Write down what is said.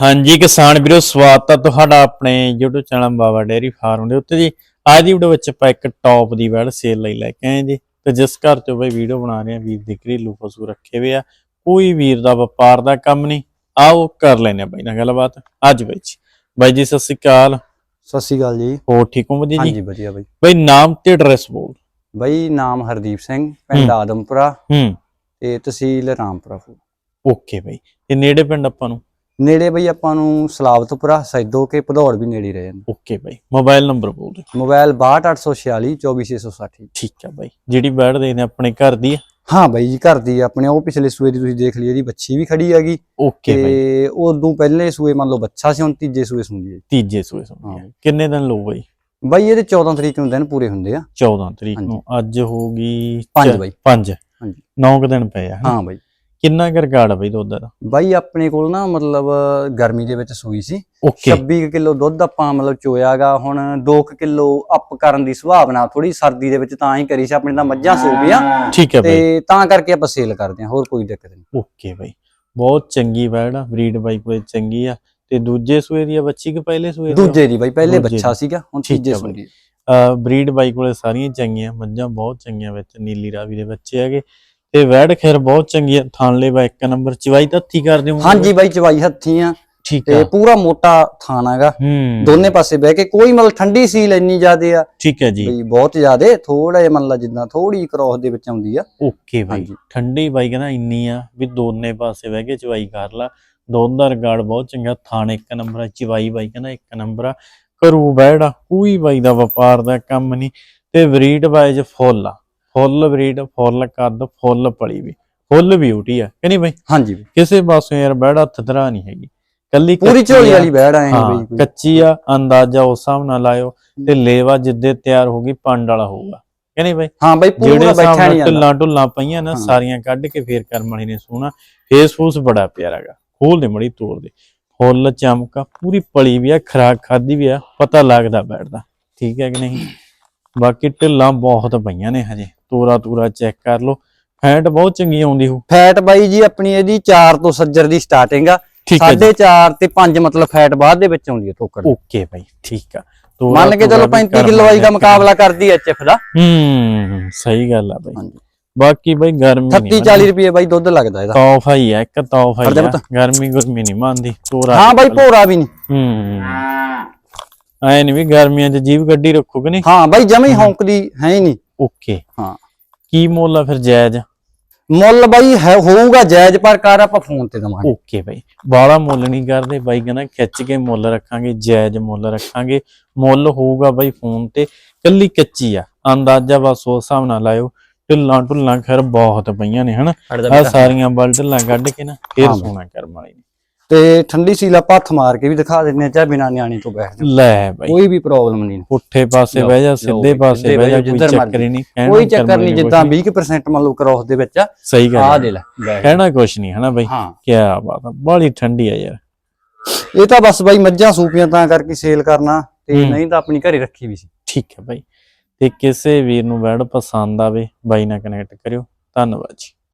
ਹਾਂਜੀ ਕਿਸਾਨ ਵੀਰੋ ਸਵਾਗਤ ਹੈ ਤੁਹਾਡਾ ਆਪਣੇ YouTube channel Baba dairy farm ਦੇ ਉੱਤੇ ਜੀ। ਅੱਜ ਦੀ ਵੀਡੀਓ ਵਿੱਚ ਆਪਾਂ ਇੱਕ ਟੌਪ ਦੀ ਵੈੜ ਸੇਲ ਲਈ ਲੈ ਕੇ ਆਏ ਜੀ ਤੇ ਜਿਸ ਘਰ ਤੋਂ ਬਈ ਵੀਡੀਓ ਬਣਾ ਰਹੇ ਆ ਵੀਰ ਦੀ ਘਰੇਲੂ ਪਸ਼ੂ ਰੱਖੇ ਹੋਏ ਆ। ਕੋਈ ਵੀਰ ਦਾ ਵਪਾਰ ਦਾ ਕੰਮ ਨਹੀਂ। ਆਓ ਕਰ ਲੈਨੇ ਆ ਬਾਈ ਨਾਲ ਗੱਲਬਾਤ। ਅੱਜ ਬਾਈ ਜੀ। ਬਾਈ ਜੀ ਸਤਿ ਸ਼੍ਰੀ ਅਕਾਲ। ਸਤਿ ਸ਼੍ਰੀ ਅਕਾਲ ਜੀ। ਹੋ ਠੀਕ ਹੋ ਵਧੀਆ ਜੀ? ਹਾਂਜੀ ਵਧੀਆ ਬਾਈ। ਬਾਈ ਨਾਮ ਤੇ ਐਡਰੈਸ ਬੋਲ। ਬਾਈ ਨਾਮ ਹਰਦੀਪ ਸਿੰਘ ਪਿੰਡ। ਆਦਮਪੁਰਾ ਹੂੰ। ਤੇ ਤਹਿਸੀਲ ਰਾਮਪੁਰਾ। ਓਕੇ ਬਾਈ। ਤੇ ਨੇੜੇ ਪਿੰਡ ਆਪਾਂ ਨੂੰ? ਨੇੜੇ ਬਾਈ ਆਪਾਂ ਨੂੰ ਸਲਾਵਤਪੁਰਾ ਸੈਦੋ ਕੇ ਭਦੌੜ ਵੀ ਨੇੜੇ ਹੀ ਰਹੇ ਨੇ ਓਕੇ ਬਾਈ ਮੋਬਾਈਲ ਨੰਬਰ ਬੋਲ ਦਿਓ। ਮੋਬਾਈਲ 62846 24660 ਠੀਕ ਆ ਬਾਈ ਜਿਹੜੀ ਵੈੜ ਦੇਖਦੇ ਆਪਣੇ ਘਰ ਦੀ ਆ ਹਾਂ ਬਾਈ ਜੀ ਘਰ ਦੀ ਆਪਣੇ ਉਹ ਪਿਛਲੇ ਸੂਏ ਦੀ ਤੁਸੀਂ ਦੇਖ ਲਈ ਇਹਦੀ ਬੱਚੀ ਵੀ ਖੜੀ ਹੈਗੀ ਓਕੇ ਬਾਈ ਤੇ ਉਦੋਂ ਪਹਿਲੇ ਸੂਏ ਮੰਨ ਲਓ ਬੱਚਾ ਸੀ ਹੁਣ ਤੀਜੇ ਸੂਏ ਸੁਣਦੀ ਹੈ ਤੀਜੇ ਸੂਏ ਸੁਣਦੀ ਆ ਹਾਂ। ਕਿੰਨੇ ਦਿਨ ਲਊ ਬਾਈ ਬਾਈ ਇਹਦੇ 14 ਤਰੀਕ ਨੂੰ ਦਿਨ ਪੂਰੇ ਹੁੰਦੇ ਆ 14 ਤਰੀਕ। ਨੂੰ ਅੱਜ ਹੋਗੀ ਪੰਜ ਬਾਈ। 5 ਹਾਂਜੀ। 9 ਕੁ ਦਿਨ ਪਏ ਆ? ਹਾਂ ਬਾਈ ਕਿੰਨਾ ਕੁ ਰਿਕਾਰਡ ਆ ਬਾਈ ਦੁੱਧ ਦਾ? ਬਾਈ ਆਪਣੇ ਕੋਲ ਨਾ ਮਤਲਬ ਗਰਮੀ ਦੇ ਵਿੱਚ ਸੂਈ ਸੀ। ਓਕੇ। 26 ਕਿਲੋ ਦੁੱਧ ਆਪਾਂ ਮਤਲਬ ਚੋਇਆਗਾ ਹੁਣ 2 ਕਿਲੋ ਅਪ ਕਰਨ ਦੀ ਸੁਭਾਵਨਾ ਥੋੜੀ ਸਰਦੀ ਦੇ ਵਿੱਚ ਤਾਂ ਹੀ ਕਰੀ ਸੀ ਆਪਣੇ ਤਾਂ ਮੱਝਾਂ ਸੋ ਗਈਆਂ। ਠੀਕ ਹੈ ਬਾਈ। ਤੇ ਤਾਂ ਕਰਕੇ ਆਪਾਂ ਸੇਲ ਕਰਦੇ ਹਾਂ ਹੋਰ ਕੋਈ ਦਿੱਕਤ ਨਹੀਂ। ਓਕੇ ਬਾਈ। ਬਹੁਤ ਚੰਗੀ ਵੈੜ ਆ ਬਰੀਡ ਬਾਈ ਕੋਲੇ ਚੰਗੀ ਆ। ਤੇ ਦੂਜੇ ਸੂਏ ਦੀ ਆ ਬੱਚੀ ਕਿ ਪਹਿਲੇ ਸੂਏ ਦੀ ਆ? ਦੂਜੇ ਦੀ ਬਾਈ ਪਹਿਲੇ ਦੂਜੇ ਬੱਚਾ। ਸੀਗਾ ਹੁਣ ਠੀਕ ਤੀਜੇ ਆ ਸੂਈ ਬਾਈ। ਦੀ ਅਹ ਬਰੀਡ ਬਾਈ ਕੋਲੇ ਸਾਰੀਆਂ ਚੰਗੀਆਂ ਮੱਝਾਂ ਬਹੁਤ ਚੰਗੀਆਂ ਵਿੱਚ ਨੀਲੀ ਰਾਵੀ ਦੇ ਬੱਚੇ ਹੈਗੇ। ਤੇ ਵੈੜ ਖੈਰ ਬਹੁਤ ਚੰਗੀ ਆ। ਥਾਂਲੇ ਬਾ ਇੱਕ ਨੰਬਰ ਚਵਾਈ ਤਾਂ ਹੱਥੀ ਕਰਦੇ ਹੋ ਹਾਂਜੀ ਬਾਈ ਚਵਾਈ ਹੱਥੀ ਆ। ਠੀਕ ਤੇ ਆ। ਪੂਰਾ ਮੋਟਾ ਥਾਣਾ ਹੈਗਾ ਹੂੰ। ਦੋਨੇ ਪਾਸੇ ਬਹਿ ਕੇ ਕੋਈ ਮਤਲਬ ਠੰਡੀ ਸੀਲ ਇੰਨੀ ਜ਼ਿਆਦੇ ਆ। ਠੀਕ ਹੈ ਜੀ। ਬਈ ਬਹੁਤ ਜ਼ਿਆਦੇ ਥੋੜਾ ਜਿਹਾ ਮੰਨ ਲਾ ਜਿੱਦਾਂ ਥੋੜੀ ਕ੍ਰੋਸ ਦੇ ਵਿੱਚ ਆਉਂਦੀ ਆ। ਓਕੇ ਬਾਈ। ਹਾਂਜੀ। ਠੰਡੀ ਬਾਈ ਕਹਿੰਦਾ ਇੰਨੀ ਆ ਵੀ ਦੋਨੇ ਪਾਸੇ ਬਹਿ ਕੇ ਚਵਾਈ ਕਰ ਲਾ। ਦੁੱਧ ਦਾ ਰਿਕਾਰਡ ਬਹੁਤ ਚੰਗਾ। ਥਾਣ ਇੱਕ ਨੰਬਰ ਆ ਚਵਾਈ ਬਾਈ ਕਹਿੰਦਾ ਇੱਕ ਨੰਬਰ ਆ। ਕਰੂ ਬੈੜਾ ਕੋਈ ਬਾਈ ਦਾ ਵਪਾਰ ਦਾ ਕੰਮ ਨਹੀਂ। ਤੇ ਬਰੀਡ ਬਾਈ ਚ ਫੁੱਲ ਆ। ਫੁੱਲ ਬਰੀਡ ਫੁੱਲ ਕੱਦ ਫੁੱਲ ਪਲੀ ਵੀ। ਫੁੱਲ ਬਿਊਟੀ ਆ ਕਿ ਨਹੀਂ ਬਾਈ? ਹਾਂਜੀ ਬਾਈ। ਕਿਸੇ ਪਾਸੋਂ ਯਾਰ ਬੈੜਾ ਹੱਥ ਧਰਾ ਨਹੀਂ ਹੈਗੀ। ਕੱਲੀ ਪੂਰੀ ਝੋਲੀ। ਵਾਲੀ ਬੈੜ ਆਏ ਹਾਂ ਬਈ ਕੋਈ। ਕੱਚੀ ਆ ਅੰਦਾਜ਼ਾ ਉਸ ਹਿਸਾਬ ਨਾਲ ਲਾਇਓ ਤੇ ਲੇਵਾ ਜਿੱਦੇ ਤਿਆਰ ਹੋਗੀ ਪੰਡ ਵਾਲਾ ਹੋਊਗਾ। ਕਿ ਨਹੀਂ ਬਾਈ? ਹਾਂ ਬਾਈ ਪੂਰਾ ਬੈਠਾ ਨਹੀਂ ਜਾਂਦਾ। ਢੁੱਲਾਂ ਢੁੱਲਾਂ ਪਈਆਂ ਨਾ ਹਾਂ। ਸਾਰੀਆਂ ਕੱਢ ਕੇ ਫੇਰ ਕਰਮ ਵਾਲੀ ਨੇ ਸੋਹਣਾ। ਫੇਸ ਫੂਸ ਬੜਾ ਪਿਆਰਾ ਗਾ ਖੋਲ ਦੇ ਮੜੀ ਤੋੜ ਦੇ। ਫੁੱਲ ਚਮਕਾ ਪੂਰੀ ਪਲੀ ਵੀ ਆ ਖਰਾਕ ਖਾਦੀ ਵੀ ਆ ਪਤਾ ਲੱਗਦਾ ਬੈਠਦਾ ਠੀਕ ਹੈ ਕਿ ਨਹੀਂ? ਬਾਕੀ ਢਿੱਲਾਂ ਬਹੁਤ ਪਈਆਂ ਨੇ ਹਜੇ। ਤੋਰਾ ਤੂਰਾ ਚੈੱਕ ਕਰ ਲਓ। ਫੈਟ ਬਹੁਤ ਚੰਗੀ ਆਉਂਦੀ ਹੋ ਫੈਟ ਬਾਈ ਜੀ ਆਪਣੀ ਇਹਦੀ 4 ਤੋਂ ਸੱਜਰ ਦੀ ਸਟਾਰਟਿੰਗ ਆ। ਠੀਕ ਹੈ ਜੀ। 4.5 ਤੇ 5 ਮਤਲਬ ਫੈਟ ਬਾਅਦ ਦੇ ਵਿੱਚ ਆਉਂਦੀ ਹੈ ਟੋਕਰ। ਓਕੇ ਬਾਈ ਠੀਕ ਆ। ਮੰਨ ਕੇ ਚਲੋ ਵੀ 35 ਕਰਮ ਕਿਲੋ ਵਾਲੀ ਦਾ ਮੁਕਾਬਲਾ ਕਰਦੀ ਐ ਐਚਐਫ ਦਾ। ਹੂੰ ਸਹੀ ਗੱਲ ਆ ਬਾਈ। ਬਾਕੀ ਬਾਈ ਗਰਮੀ 30 40 ਰੁਪਏ ਬਾਈ ਦੁੱਧ ਲੱਗਦਾ ਇਹਦਾ। ਤੋਹਫਾ ਹੀ ਆ ਇੱਕ ਫੜ ਹੀ। ਗਰਮੀ ਗੁਰਮੀ ਨਹੀਂ ਮੰਨਦੀ ਤੋਰਾ ਹਾਂ ਬਾਈ ਭੋਰਾ ਵੀ ਨਹੀਂ। ਹੂੰ। ਐ ਨਹੀਂ ਵੀ ਗਰਮੀਆਂ 'ਚ ਜੀਵ ਗੱਡੀ ਰੱਖੋ ਕਿ ਨਹੀਂ? ਹਾਂ ਬਾਈ ਜਮੀ ਹੌਂਕਦੀ ਹੈ ਹੀ ਨਹੀਂ। ਓਕੇ। ਹਾਂ। ਕੀ ਮੁੱਲ ਆ ਫਿਰ ਜਾਇਜ਼? ਮੁੱਲ ਬਾਈ ਹੈ ਹੋਊਗਾ ਜਾਇਜ਼ ਪਰ ਕਰ ਆਪਾਂ ਫੋਨ ਤੇ ਦਵਾਂਗੇ। ਓਕੇ ਬਾਈ। ਬਾਲਾ ਮੁੱਲ ਨਹੀਂ ਕਰਦੇ ਬਾਈ ਕਹਿੰਦਾ ਖਿੱਚ ਕੇ ਮੁੱਲ ਰੱਖਾਂਗੇ ਜਾਇਜ਼ ਮੁੱਲ ਰੱਖਾਂਗੇ। ਮੁੱਲ ਹੋਊਗਾ ਬਾਈ ਫੋਨ ਤੇ ਕੱਲੀ ਕੱਚੀ ਆ। ਅੰਦਾਜ਼ਾ ਬਸ ਉਸ ਹਿਸਾਬ ਨਾਲ ਲਾਇਓ। ਢਿੱਲਾਂ ਢੁੱਲਾਂ ਖੈਰ ਬਹੁਤ ਪਈਆਂ ਨੇ ਹਨਾ? ਆ ਸਾਰੀਆਂ ਬਲ ਢਿੱਲਾਂ ਕੱਢ ਕੇ ਨਾ ਫੇਰ। ਸੋਨਾ ਕਰਮ ਵਾਲੀ ਤੇ ਠੰਡੀ ਸੀਲਾ ਹੱਥ ਮਾਰ ਕੇ ਵੀ ਦਿਖਾ ਦਿੰਨੇ ਆ ਚਾਹੇ ਬਿਨਾ ਨਿਆਣੀ ਤੋਂ ਬੈਠ ਜਾ ਲੈ ਬਾਈ। ਕੋਈ ਵੀ ਪ੍ਰੋਬਲਮ ਨਹੀਂ। ਪੁੱਠੇ ਪਾਸੇ ਬਹਿ ਜਾ ਸਿੱਧੇ ਪਾਸੇ ਬਹਿ ਜਾ ਕੋਈ ਜਿੱਧਰ ਚੱਕਰ ਹੀ। ਨਹੀਂ ਕੋਈ ਚੱਕਰ ਨਹੀਂ ਜਿੱਦਾਂ ਕੁਛ 20% ਮੰਨ ਲਓ ਕ੍ਰੋਸ ਦੇ ਵਿੱਚ ਆ ਸਹੀ ਗੱਲ ਆ। ਦੇ ਲੈ। ਕਹਿਣਾ ਕੁਛ ਨਹੀਂ ਹਨਾ ਬਾਈ? ਕੀ ਬਾਤ ਆ ਬੜੀ ਠੰਡੀ ਆ ਯਾਰ। ਇਹ ਤਾਂ ਬਸ ਬਾਈ ਮੱਝਾਂ ਸੂਪੀਆਂ ਤਾਂ ਕਰਕੇ ਸੇਲ ਕਰਨਾ ਤੇ। ਨਹੀਂ ਤਾਂ ਆਪਣੀ ਘਰੇ ਰੱਖੀ ਵੀ ਸੀ। ਠੀਕ ਹੈ ਬਾਈ। ਤੇ ਕਿਸੇ ਵੀਰ ਨੂੰ ਵੈੜ ਪਸੰਦ ਆਵੇ ਬਾਈ ਨਾਲ ਕਨੈਕਟ ਕਰਿਓ। ਧੰਨਵਾਦ ਜੀ।